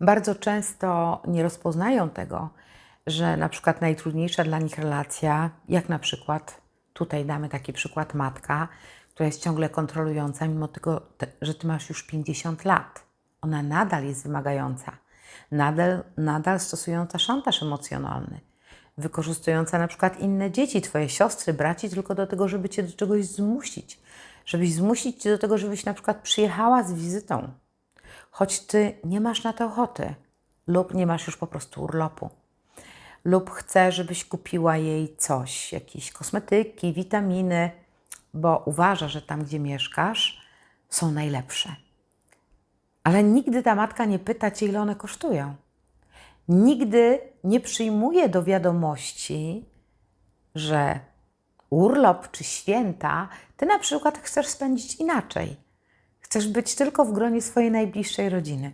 bardzo często nie rozpoznają tego, że na przykład najtrudniejsza dla nich relacja, jak na przykład tutaj damy taki przykład matka, która jest ciągle kontrolująca, mimo tego, te- że ty masz już 50 lat. Ona nadal jest wymagająca, nadal, nadal stosująca szantaż emocjonalny, wykorzystująca na przykład inne dzieci, twoje siostry, braci, tylko do tego, żeby cię do czegoś zmusić. Żebyś zmusić cię do tego, żebyś na przykład przyjechała z wizytą, choć ty nie masz na to ochoty lub nie masz już po prostu urlopu lub chce, żebyś kupiła jej coś, jakieś kosmetyki, witaminy, bo uważa, że tam, gdzie mieszkasz, są najlepsze. Ale nigdy ta matka nie pyta cię, ile one kosztują. Nigdy nie przyjmuje do wiadomości, że urlop czy święta ty na przykład chcesz spędzić inaczej. Chcesz być tylko w gronie swojej najbliższej rodziny.